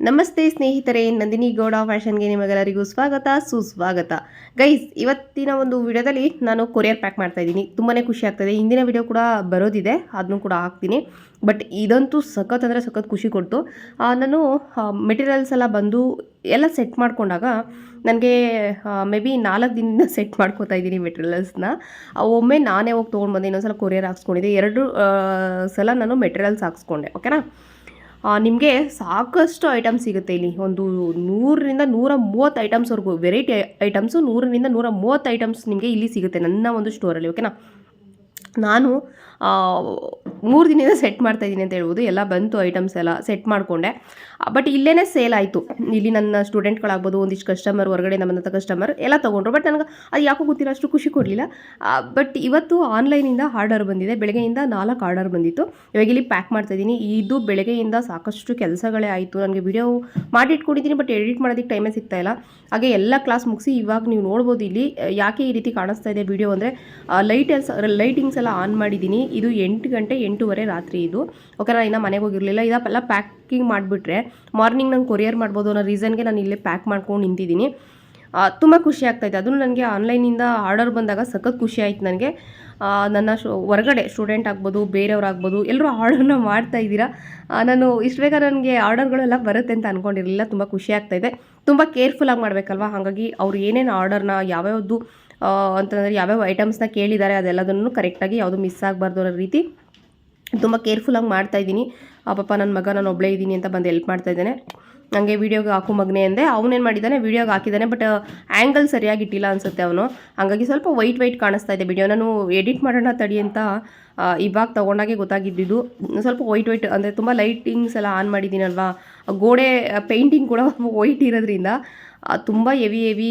ನಮಸ್ತೆ ಸ್ನೇಹಿತರೆ, ನಂದಿನಿ ಗೌಡ ಫ್ಯಾಷನ್ಗೆ ನಿಮಗೆಲ್ಲರಿಗೂ ಸ್ವಾಗತ, ಸುಸ್ವಾಗತ. ಗೈಸ್ ಇವತ್ತಿನ ಒಂದು ವಿಡಿಯೋದಲ್ಲಿ ನಾನು ಕೊರಿಯರ್ ಪ್ಯಾಕ್ ಮಾಡ್ತಾ ಇದ್ದೀನಿ. ತುಂಬಾ ಖುಷಿ ಆಗ್ತದೆ ಹಿಂದಿನ ವಿಡಿಯೋ ಕೂಡ ಬರೋದಿದೆ ಅದನ್ನು ಕೂಡ ಹಾಕ್ತೀನಿ. ಬಟ್ ಇದಂತೂ ಸಖತ್ ಅಂದರೆ ಸಖತ್ ಖುಷಿ ಕೊಡ್ತು. ನಾನು ಮೆಟೀರಿಯಲ್ಸ್ ಎಲ್ಲ ಬಂದು ಎಲ್ಲ ಸೆಟ್ ಮಾಡ್ಕೊಂಡಾಗ ನನಗೆ ಮೇ ಬಿ ನಾಲ್ಕು ದಿನದಿಂದ ಸೆಟ್ ಮಾಡ್ಕೋತಾ ಇದ್ದೀನಿ ಮೆಟೀರಿಯಲ್ಸ್ನ ಒಮ್ಮೆ ನಾನೇ ಹೋಗಿ ತೊಗೊಂಡು ಬಂದೆ, ಇನ್ನೊಂದ್ಸಲ ಕೊರಿಯರ್ ಹಾಕ್ಸ್ಕೊಂಡಿದ್ದೆ. ಎರಡು ಸಲ ನಾನು ಮೆಟೀರಿಯಲ್ಸ್ ಹಾಕ್ಸ್ಕೊಂಡೆ ಓಕೆನಾ ನಿಮಗೆ ಸಾಕಷ್ಟು ಐಟಮ್ಸ್ ಸಿಗುತ್ತೆ ಇಲ್ಲಿ. ಒಂದು ನೂರರಿಂದ ನೂರ ಮೂವತ್ತು ಐಟಮ್ಸ್ವರೆಗೂ ವೆರೈಟಿ ಐಟಮ್ಸು ನೂರರಿಂದ ನೂರ ಮೂವತ್ತು ಐಟಮ್ಸ್ ನಿಮಗೆ ಇಲ್ಲಿ ಸಿಗುತ್ತೆ ನನ್ನ ಒಂದು ಸ್ಟೋರಲ್ಲಿ ಓಕೆನಾ ನಾನು ಮೂರು ದಿನದಿಂದ ಸೆಟ್ ಮಾಡ್ತಾ ಇದ್ದೀನಿ ಅಂತ ಹೇಳ್ಬೋದು. ಎಲ್ಲ ಬಂತು ಐಟಮ್ಸ್ ಎಲ್ಲ ಸೆಟ್ ಮಾಡಿಕೊಂಡೆ. ಬಟ್ ಇಲ್ಲೇ ಸೇಲ್ ಆಯಿತು. ಇಲ್ಲಿ ನನ್ನ ಸ್ಟೂಡೆಂಟ್ಗಳಾಗ್ಬೋದು ಒಂದಿಷ್ಟು ಕಸ್ಟಮರ್ ಹೊರಗಡೆಯಿಂದ ಬಂದಂಥ ಕಸ್ಟಮರ್ ಎಲ್ಲ ತೊಗೊಂಡ್ರು. ಬಟ್ ನನಗೆ ಅದು ಯಾಕೋ ಗೊತ್ತಿಲ್ಲ, ಅಷ್ಟು ಖುಷಿ ಕೊಡಲಿಲ್ಲ. ಬಟ್ ಇವತ್ತು ಆನ್ಲೈನಿಂದ ಆರ್ಡರ್ ಬಂದಿದೆ. ಬೆಳಗ್ಗೆಯಿಂದ ನಾಲ್ಕು ಆರ್ಡರ್ ಬಂದಿತ್ತು. ಇವಾಗ ಇಲ್ಲಿ ಪ್ಯಾಕ್ ಮಾಡ್ತಾ ಇದ್ದೀನಿ. ಇದು ಬೆಳಗ್ಗೆಯಿಂದ ಸಾಕಷ್ಟು ಕೆಲಸಗಳೇ ಆಯಿತು. ನನಗೆ ವಿಡಿಯೋ ಮಾಡಿಟ್ಕೊಂಡಿದ್ದೀನಿ ಬಟ್ ಎಡಿಟ್ ಮಾಡೋದಕ್ಕೆ ಟೈಮೇ ಸಿಗ್ತಾ ಇಲ್ಲ. ಹಾಗೆ ಎಲ್ಲ ಕ್ಲಾಸ್ ಮುಗಿಸಿ ಇವಾಗ ನೀವು ನೋಡ್ಬೋದು ಇಲ್ಲಿ, ಯಾಕೆ ಈ ರೀತಿ ಕಾಣಿಸ್ತಾ ಇದೆ ವಿಡಿಯೋ ಅಂದರೆ ಲೈಟ್ ಲೈಟಿಂಗ್ಸ್ ಆನ್ ಮಾಡಿದ್ದೀನಿ. ಇದು ಎಂಟು ಗಂಟೆ ಎಂಟೂವರೆ ರಾತ್ರಿ ಇದು. ಓಕೆ ನಾನು ಇನ್ನೂ ಮನೆಗೆ ಹೋಗಿರಲಿಲ್ಲ. ಇದೆಲ್ಲ ಪ್ಯಾಕಿಂಗ್ ಮಾಡಿಬಿಟ್ರೆ ಮಾರ್ನಿಂಗ್ ನಂಗೆ ಕೊರಿಯರ್ ಮಾಡ್ಬೋದು ಅನ್ನೋ ರೀಸನ್ಗೆ ನಾನು ಇಲ್ಲೇ ಪ್ಯಾಕ್ ಮಾಡ್ಕೊಂಡು ನಿಂತಿದ್ದೀನಿ. ತುಂಬ ಖುಷಿ ಆಗ್ತಾಯಿದೆ ಅದು ನನಗೆ ಆನ್ಲೈನಿಂದ ಆರ್ಡರ್ ಬಂದಾಗ ಸಖತ್ ಖುಷಿ ಆಯ್ತು ನನಗೆ. ನನ್ನ ಶು, ಹೊರಗಡೆ ಸ್ಟೂಡೆಂಟ್ ಆಗ್ಬೋದು, ಬೇರೆಯವ್ರಾಗ್ಬೋದು ಎಲ್ಲರೂ ಆರ್ಡರ್ನ ಮಾಡ್ತಾ ಇದ್ದೀರಾ? ನಾನು ಇಷ್ಟು ಬೇಗ ನನಗೆ ಆರ್ಡರ್ಗಳೆಲ್ಲ ಬರುತ್ತೆ ಅಂತ ಅಂದ್ಕೊಂಡಿರಲಿಲ್ಲ ತುಂಬ ಖುಷಿ ಆಗ್ತಾಯಿದೆ ತುಂಬ ಕೇರ್ಫುಲ್ಲಾಗಿ ಮಾಡಬೇಕಲ್ವ? ಹಾಗಾಗಿ ಅವ್ರು ಏನೇನು ಆರ್ಡರ್ನ ಯಾವ್ಯಾವ್ದು ಅಂತಂದರೆ ಯಾವ್ಯಾವ ಐಟಮ್ಸ್ನ ಕೇಳಿದ್ದಾರೆ ಅದೆಲ್ಲದನ್ನು ಕರೆಕ್ಟಾಗಿ ಯಾವುದು ಮಿಸ್ ಆಗಬಾರ್ದು ಅನ್ನೋ ರೀತಿ ತುಂಬ ಕೇರ್ಫುಲ್ಲಾಗಿ ಮಾಡ್ತಾ ಇದ್ದೀನಿ. ಆ ಪಾಪ ನನ್ನ ಮಗ, ನಾನು ಒಬ್ಬಳೇ ಇದ್ದೀನಿ ಅಂತ ಬಂದು ಹೆಲ್ಪ್ ಮಾಡ್ತಾ ಇದ್ದಾನೆ. ನನಗೆ ವೀಡಿಯೋಗೆ ಹಾಕು ಮಗನೆ ಅಂದೆ. ಅವನೇನು ಮಾಡಿದ್ದಾನೆ? ವೀಡಿಯೋಗೆ ಹಾಕಿದ್ದಾನೆ. ಬಟ್ ಆ್ಯಂಗಲ್ ಸರಿಯಾಗಿ ಇಟ್ಟಿಲ್ಲ ಅನಿಸುತ್ತೆ ಅವನು. ಹಾಗಾಗಿ ಸ್ವಲ್ಪ ವೈಟ್ ವೈಟ್ ಕಾಣಿಸ್ತಾ ಇದೆ ವಿಡಿಯೋ ನಾನು ಎಡಿಟ್ ಮಾಡೋಣ ತಡಿ ಅಂತ ಇವಾಗ ತೊಗೊಂಡಾಗೆ ಗೊತ್ತಾಗಿದ್ದಿದ್ದು. ಸ್ವಲ್ಪ ವೈಟ್ ವೈಟ್ ಅಂದರೆ ತುಂಬ ಲೈಟಿಂಗ್ಸ್ ಎಲ್ಲ ಆನ್ ಮಾಡಿದ್ದೀನಲ್ವಾ? ಗೋಡೆ ಪೇಂಟಿಂಗ್ ಕೂಡ ವೈಟ್ ಇರೋದ್ರಿಂದ ತುಂಬ ಹೆವಿ ಹೆವಿ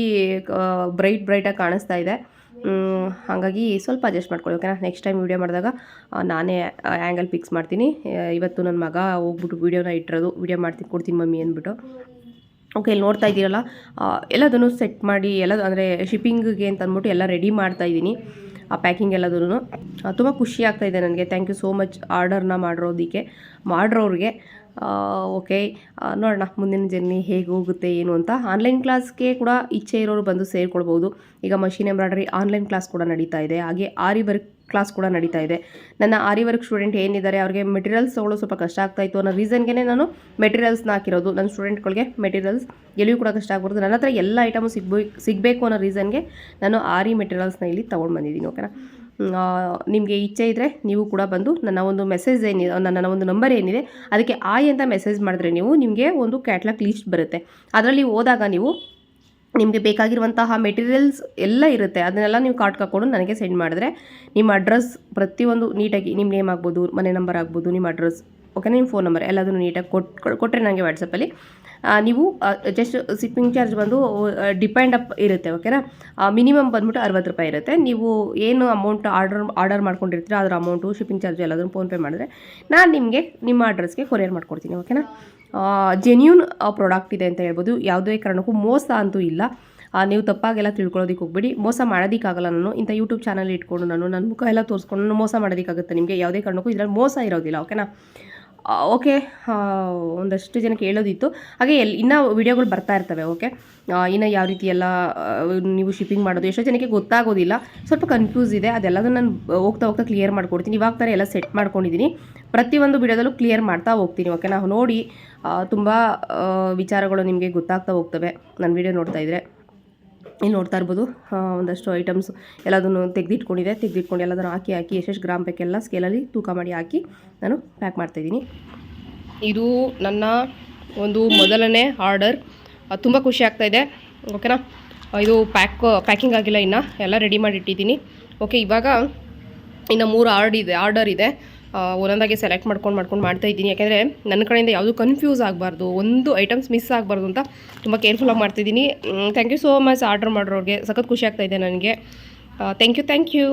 ಬ್ರೈಟ್ ಬ್ರೈಟಾಗಿ ಕಾಣಿಸ್ತಾ ಇದೆ. ಹಾಗಾಗಿ ಸ್ವಲ್ಪ ಅಡ್ಜಸ್ಟ್ ಮಾಡ್ಕೊಳ್ಳಿ ಓಕೆನಾ ನೆಕ್ಸ್ಟ್ ಟೈಮ್ ವೀಡಿಯೋ ಮಾಡಿದಾಗ ನಾನೇ ಆ್ಯಂಗಲ್ ಫಿಕ್ಸ್ ಮಾಡ್ತೀನಿ. ಇವತ್ತು ನನ್ನ ಮಗ ಹೋಗ್ಬಿಟ್ಟು ವೀಡಿಯೋನ ಇಟ್ಟಿರೋದು ವೀಡಿಯೋ ಮಾಡ್ತೀನಿ, ಕೊಡ್ತೀನಿ ಮಮ್ಮಿ ಅಂದ್ಬಿಟ್ಟು. ಓಕೆ ಇಲ್ಲಿ ನೋಡ್ತಾ ಇದ್ದೀರಲ್ಲ ಎಲ್ಲದನ್ನು ಸೆಟ್ ಮಾಡಿ ಎಲ್ಲ ಅಂದರೆ ಶಿಪ್ಪಿಂಗಿಗೆ ಅಂತ ಅಂದ್ಬಿಟ್ಟು ಎಲ್ಲ ರೆಡಿ ಮಾಡ್ತಾ ಇದ್ದೀನಿ. ಆ ಪ್ಯಾಕಿಂಗ್ ಎಲ್ಲದೂ ತುಂಬ ಖುಷಿ ಆಗ್ತಾ ಇದೆ ನನಗೆ. ಥ್ಯಾಂಕ್ ಯು ಸೋ ಮಚ್ ಆರ್ಡರ್ನ ಮಾಡಿರೋದಕ್ಕೆ. ಮಾಡಿರೋರಿಗೆ ಓಕೆ ನೋಡೋಣ ಮುಂದಿನ ಜರ್ನಿ ಹೇಗೆ ಹೋಗುತ್ತೆ, ಏನು ಅಂತ. ಆನ್ಲೈನ್ ಕ್ಲಾಸ್ಗೆ ಕೂಡ ಇಚ್ಛೆ ಇರೋರು ಬಂದು ಸೇರಿಕೊಳ್ಬೋದು. ಈಗ ಮಷಿನ್ ಎಂಬ್ರಾಯ್ಡ್ರಿ ಆನ್ಲೈನ್ ಕ್ಲಾಸ್ ಕೂಡ ನಡೀತಾ ಇದೆ. ಹಾಗೆ ಆರಿ ವರ್ಕ್ ಕ್ಲಾಸ್ ಕೂಡ ನಡೀತಾ ಇದೆ. ನನ್ನ ಆರಿ ವರ್ಕ್ ಸ್ಟೂಡೆಂಟ್ ಏನಿದ್ದಾರೆ, ಅವರಿಗೆ ಮೆಟೀರಿಯಲ್ಸ್ ತಗೊಳ್ಳೋ ಸ್ವಲ್ಪ ಕಷ್ಟ ಆಗ್ತಾ ಇತ್ತು ಅನ್ನೋ ರೀಸನ್ಗೆ ನಾನು ಮೆಟೀರಿಯಲ್ಸ್ನ ಹಾಕಿರೋದು. ನನ್ನ ಸ್ಟೂಡೆಂಟ್ಗಳಿಗೆ ಮೆಟೀರಿಯಲ್ಸ್ ಎಲ್ಲಿಯೂ ಕೂಡ ಕಷ್ಟ ಆಗ್ಬಾರ್ದು. ನನ್ನ ಹತ್ರ ಎಲ್ಲ ಐಟಮು ಸಿಗ್ಬೇಕು ಸಿಗಬೇಕು ಅನ್ನೋ ರೀಸನ್ಗೆ ನಾನು ಆರಿ ಮೆಟೀರಿಯಲ್ಸ್ನ ಇಲ್ಲಿ ತೊಗೊಂಡು ಬಂದಿದ್ದೀನಿ ಓಕೆನಾ ನಿಮಗೆ ಇಚ್ಛೆ ಇದ್ದರೆ ನೀವು ಕೂಡ ಬಂದು ನನ್ನ ಒಂದು ಮೆಸೇಜ್ ಏನಿದೆ ನನ್ನ ಒಂದು ನಂಬರ್ ಏನಿದೆ, ಅದಕ್ಕೆ ಆಯ್ ಅಂತ ಮೆಸೇಜ್ ಮಾಡಿದ್ರೆ ನೀವು ನಿಮಗೆ ಒಂದು ಕ್ಯಾಟ್ಲಾಗ್ ಲೀಸ್ಟ್ ಬರುತ್ತೆ. ಅದರಲ್ಲಿ ಹೋದಾಗ ನೀವು ನಿಮಗೆ ಬೇಕಾಗಿರುವಂತಹ ಮೆಟೀರಿಯಲ್ಸ್ ಎಲ್ಲ ಇರುತ್ತೆ. ಅದನ್ನೆಲ್ಲ ನೀವು ಕಾರ್ಡ್ ಹಾಕ್ಕೊಂಡು ನನಗೆ ಸೆಂಡ್ ಮಾಡಿದ್ರೆ ನಿಮ್ಮ ಅಡ್ರೆಸ್ ಪ್ರತಿಯೊಂದು ನೀಟಾಗಿ ನಿಮ್ಮ ನೇಮ್ ಆಗ್ಬೋದು, ಮನೆ ನಂಬರ್ ಆಗ್ಬೋದು, ನಿಮ್ಮ ಅಡ್ರೆಸ್ ಓಕೆ ನಿಮ್ಮ ಫೋನ್ ನಂಬರ್ ಎಲ್ಲದನ್ನು ನೀಟಾಗಿ ಕೊಟ್ಟು ಕೊಟ್ಟರೆ ನನಗೆ ವಾಟ್ಸಪ್ಪಲ್ಲಿ ನೀವು ಜಸ್ಟ್ ಶಿಪ್ಪಿಂಗ್ ಚಾರ್ಜ್ ಬಂದು ಡಿಪೆಂಡ್ ಅಪ್ ಇರುತ್ತೆ ಓಕೆನಾ ಮಿನಿಮಮ್ ಬಂದ್ಬಿಟ್ಟು ಅರವತ್ತು ರೂಪಾಯಿ ಇರುತ್ತೆ. ನೀವು ಏನು ಅಮೌಂಟ್ ಆರ್ಡರ್ ಆರ್ಡರ್ ಮಾಡ್ಕೊಂಡಿರ್ತೀರ, ಅದರ ಅಮೌಂಟು ಶಿಪ್ಪಿಂಗ್ ಚಾರ್ಜ್ ಎಲ್ಲದನ್ನು ಫೋನ್ಪೇ ಮಾಡಿದ್ರೆ, ನಾನು ನಿಮಗೆ, ನಿಮ್ಮ ಅಡ್ರೆಸ್ಗೆ ಕೊರಿಯರ್ ಮಾಡ್ಕೊಡ್ತೀನಿ ಓಕೆನಾ ಜೆನ್ಯೂನ್ ಪ್ರಾಡಕ್ಟ್ ಇದೆ ಅಂತ ಹೇಳ್ಬೋದು. ಯಾವುದೇ ಕಾರಣಕ್ಕೂ ಮೋಸ ಅಂತೂ ಇಲ್ಲ. ನೀವು ತಪ್ಪಾಗೆಲ್ಲ ತಿಳ್ಕೊಳ್ಳೋದಕ್ಕೆ ಹೋಗ್ಬೇಡಿ. ಮೋಸ ಮಾಡೋದಕ್ಕಾಗಲ್ಲ ನಾನು. ಇಂಥ ಯೂಟ್ಯೂಬ್ ಚಾನಲ್ ಇಟ್ಕೊಂಡು ನಾನು ನನ್ನ ಮುಖ ಎಲ್ಲ ತೋರಿಸ್ಕೊಂಡು ಮೋಸ ಮಾಡೋದಕ್ಕಾಗುತ್ತೆ ನಿಮಗೆ. ಯಾವುದೇ ಕಾರಣಕ್ಕೂ ಇದರಲ್ಲಿ ಮೋಸ ಇರೋದಿಲ್ಲ ಓಕೆನಾ ಓಕೆ. ಒಂದಷ್ಟು ಜನಕ್ಕೆ ಕೇಳೋದಿತ್ತು. ಹಾಗೆ ಎಲ್ಲಿ ಇನ್ನೂ ವಿಡಿಯೋಗಳು ಬರ್ತಾ ಇರ್ತವೆ, ಓಕೆ. ಇನ್ನು ಯಾವ ರೀತಿ ಎಲ್ಲ ನೀವು ಶಿಪ್ಪಿಂಗ್ ಮಾಡೋದು, ಎಷ್ಟೋ ಜನಕ್ಕೆ ಗೊತ್ತಾಗೋದಿಲ್ಲ. ಸ್ವಲ್ಪ ಕನ್ಫ್ಯೂಸ್ ಇದೆ. ಅದೆಲ್ಲದನ್ನು ನಾನು ಹೋಗ್ತಾ ಹೋಗ್ತಾ ಕ್ಲಿಯರ್ ಮಾಡ್ಕೊಡ್ತೀನಿ. ಇವಾಗ ಥರ ಎಲ್ಲ ಸೆಟ್ ಮಾಡ್ಕೊಂಡಿದ್ದೀನಿ ಪ್ರತಿಯೊಂದು ವಿಡಿಯೋದಲ್ಲೂ ಕ್ಲಿಯರ್ ಮಾಡ್ತಾ ಹೋಗ್ತೀನಿ, ಓಕೆ. ನಾವು ನೋಡಿ ತುಂಬ ವಿಚಾರಗಳು ನಿಮಗೆ ಗೊತ್ತಾಗ್ತಾ ಹೋಗ್ತವೆ. ನನ್ನ ವಿಡಿಯೋ ನೋಡ್ತಾ ಇದ್ದರೆ ಇಲ್ಲಿ ನೋಡ್ತಾ ಇರ್ಬೋದು ಒಂದಷ್ಟು ಐಟಮ್ಸ್ ಎಲ್ಲದನ್ನು ತೆಗೆದಿಟ್ಕೊಂಡಿದೆ. ತೆಗೆದಿಟ್ಕೊಂಡು ಎಲ್ಲದನ್ನು ಹಾಕಿ ಹಾಕಿ, ಎಷ್ಟೆಷ್ಟು ಗ್ರಾಮ್ ಬೇಕೆಲ್ಲ ಸ್ಕೇಲಲ್ಲಿ ತೂಕ ಮಾಡಿ ಹಾಕಿ ನಾನು ಪ್ಯಾಕ್ ಮಾಡ್ತಾಯಿದ್ದೀನಿ ಇದು ನನ್ನ ಒಂದು ಮೊದಲನೇ ಆರ್ಡರ್ ತುಂಬ ಖುಷಿ ಆಗ್ತಾಯಿದೆ ಓಕೆನಾ ಇದು ಪ್ಯಾಕ್ ಪ್ಯಾಕಿಂಗ್ ಆಗಿಲ್ಲ ಇನ್ನು. ಎಲ್ಲ ರೆಡಿ ಮಾಡಿ ಇಟ್ಟಿದ್ದೀನಿ. ಓಕೆ ಇವಾಗ ಇನ್ನು ಮೂರು ಆರ್ಡ್ ಇದೆ ಆರ್ಡರ್ ಇದೆ. ಒಂದೊಂದಾಗಿ ಸೆಲೆಕ್ಟ್ ಮಾಡ್ಕೊಂಡು ಮಾಡ್ಕೊಂಡು ಮಾಡ್ತಾ ಇದ್ದೀನಿ. ಯಾಕೆಂದರೆ ನನ್ನ ಕಡೆಯಿಂದ ಯಾವುದು ಕನ್ಫ್ಯೂಸ್ ಆಗಬಾರ್ದು, ಒಂದು ಐಟಮ್ಸ್ ಮಿಸ್ ಆಗಬಾರ್ದು ಅಂತ ತುಂಬ ಕೇರ್ಫುಲ್ಲಾಗಿ ಮಾಡ್ತಿದ್ದೀನಿ thank you so much order ಮಾಡೋರಿಗೆ ಸಖತ್ ಖುಷಿ ಆಗ್ತಾ ಇದೆ ನನಗೆ. Thank you thank you